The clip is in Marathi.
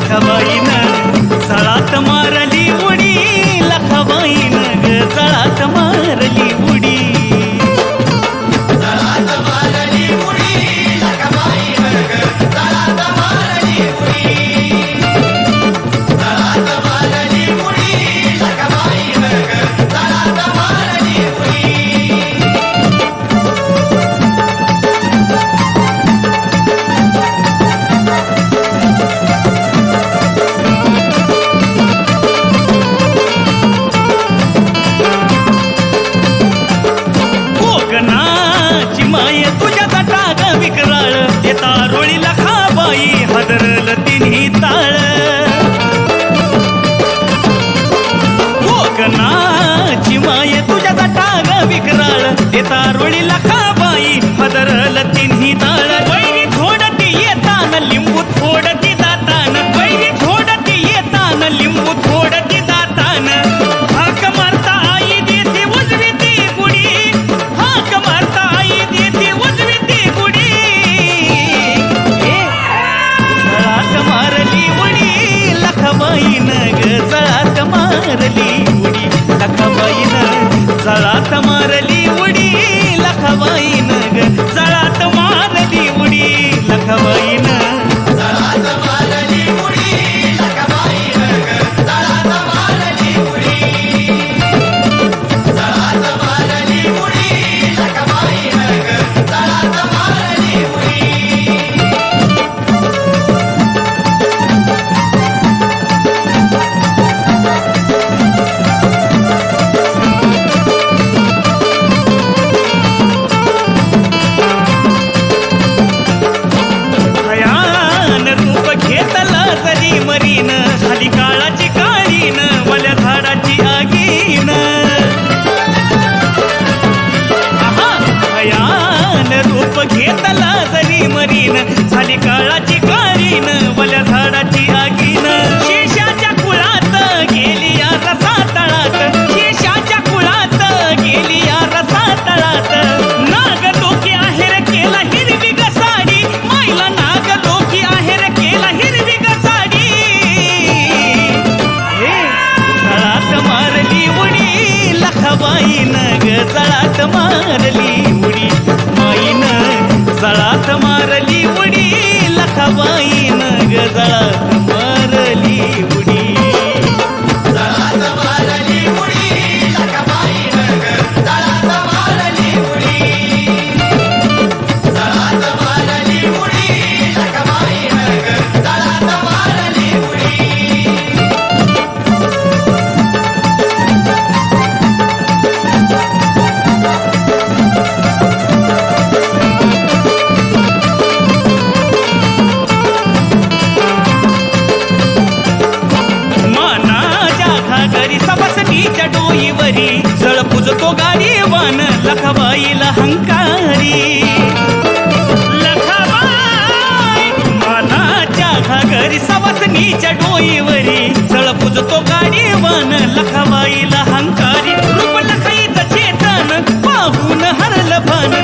খাবাই না उडी नग तळात मारली. घरी सबसनीच्या डोईवरी जळ पुजतो गाडी वन लखबाईला हंकारी. लखबाई मानाच्या घागरी सबसनीच्या डोईवरी जळ पुजतो गाडी वान लखवाईला हंकारी. रूप लखाईचं चेतन पाहून हरल भान